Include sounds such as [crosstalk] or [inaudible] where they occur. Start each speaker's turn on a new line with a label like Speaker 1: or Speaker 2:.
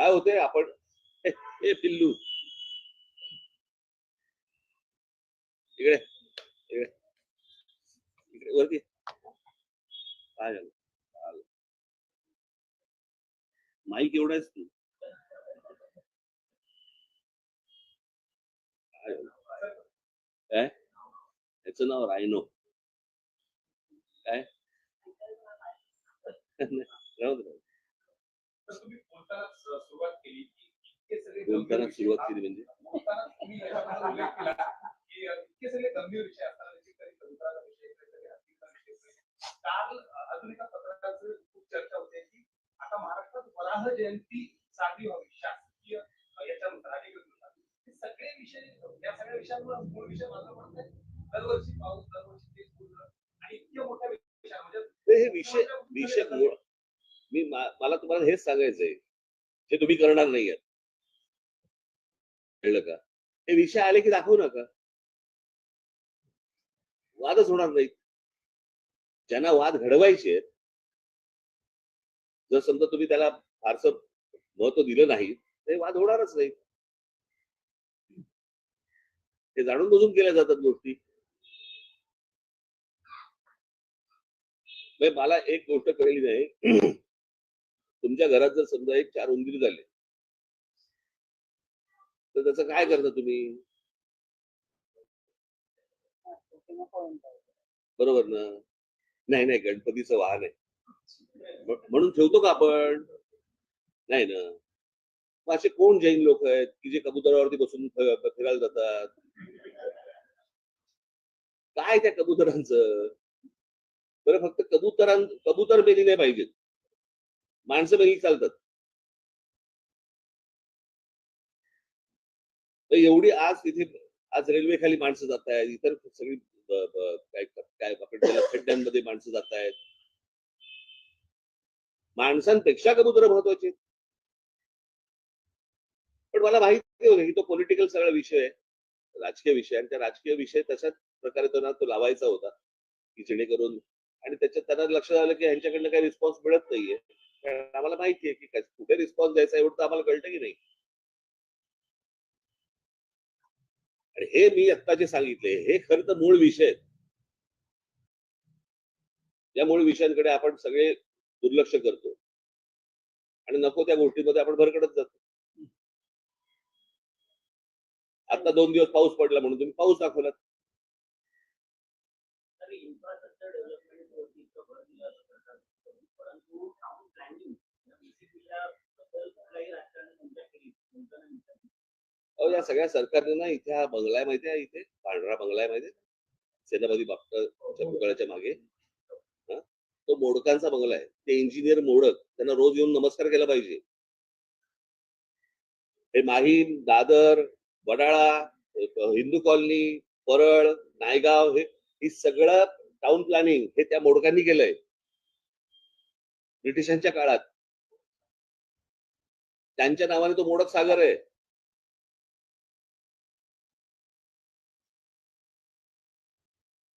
Speaker 1: काय होते आपण? [laughs] हे पिल्लू. इकडे इकडे. इकडे वरती. काय झालं? माईक एवढाच तू. काय झालं? नाव रायनो. काय? [laughs] राहू
Speaker 2: सुरुवात केली की इतके सगळे
Speaker 1: सुरुवात केली म्हणजे?
Speaker 2: बोलताना तुम्ही याच्याबद्दल उल्लेख केला की अ, इतके सगळे गंभीर विषय कधी कविताचा विषय कधी हत्तीचा विषय काल अजून एका पत्रकाचं खूप चर्चा होते की आता महाराष्ट्रात वराह जयंती साजरी व्हावी शासकीय अ, याच्यानुसार अधिकृतनुसार हे सगळे विषय या सगळ्या विषयांवर मूळ विषय दरवर्षी पाऊस दरवर्षी आणि इतक्या मोठ्या विषया म्हणजे
Speaker 1: हे विषय विषय मूळ. मी मा- मला तुम्हाला हेच सांगायचंय. हे तुम्ही करणार नाहीयेत. कळलं का? हे विषय आले की दाखवू नका. वादच होणार नाहीत. ज्यांना वाद घडवायचे जर समजा तुम्ही त्याला फारसं महत्त्व दिलं नाही तर वाद होणारच नाही ते जाणून बुजून केल्या जातात गोष्टी. म्हणजे मला एक गोष्ट कळली नाही. तुमच्या घरात जर समजा एक चार उंदीर झाले तर त्याचं काय करता तुम्ही? बरोबर ना? नाही नाही गणपतीचं वाहन आहे. म्हणून ठेवतो का आपण? नाही ना? मग असे कोण जैन लोक आहेत की जे कबुतरावरती बसून फिरायला जातात? काय त्या कबुतरांचं? बरं फक्त कबुतरां कबुतर मेली नाही पाहिजेत. माणसं मेली चालतात. तर एवढी आज तिथे आज रेल्वे खाली माणसं जात आहेत इतर सगळी काय काय आपण खड्ड्यांमध्ये माणसं जात आहेत. माणसांपेक्षा कबूतर महत्त्वाचे पण मला माहिती होतं की तो पॉलिटिकल सगळा विषय आहे राजकीय विषय आणि त्या राजकीय विषय तशाच प्रकारे त्यांना तो लावायचा होता की जेणेकरून आणि त्याच्यात त्यांना लक्षात आलं की ह्यांच्याकडनं काही रिस्पॉन्स मिळत नाहीये. आम्हाला माहिती आहे की काय- कुठे रिस्पॉन्स द्यायचा एवढं तर आम्हाला कळतं की नाही. आणि हे मी आत्ता जे सांगितले हे खरं तर मूळ विषय आहेत या मूळ विषयांकडे आपण सगळे दुर्लक्ष करतो. आणि नको त्या गोष्टीमध्ये आपण भरकडत जातो. आता दोन दिवस पाऊस पडला म्हणून तुम्ही पाऊस दाखवलात
Speaker 3: तरी इन्फ्रास्ट्रक्चर डेव्हलपमेंटवरती इतकं भर दिलं जातं सरकारकडून. परंतु टाउन प्लॅनिंग बीसीपीच्या बद्दल कुठल्याही राजकारणी चर्चा केली तुमचं नाही विचारलं.
Speaker 1: अहो या सगळ्या सरकारने ना इथे हा बंगला माहिती आहे इथे पांढरा बंगला आहे माहिती आहे? सेनापती बापटाच्या पुतळ्याच्या मागे. तो मोडकांचा बंगला आहे. ते इंजिनियर मोडक त्यांना रोज येऊन नमस्कार केला पाहिजे. हे माहीम दादर वडाळा हिंदू कॉलनी परळ नायगाव हे ही सगळं टाउन प्लॅनिंग हे त्या मोडकांनी केलंय. ब्रिटिशांच्या काळात. त्यांच्या नावाने तो मोडक सागर आहे.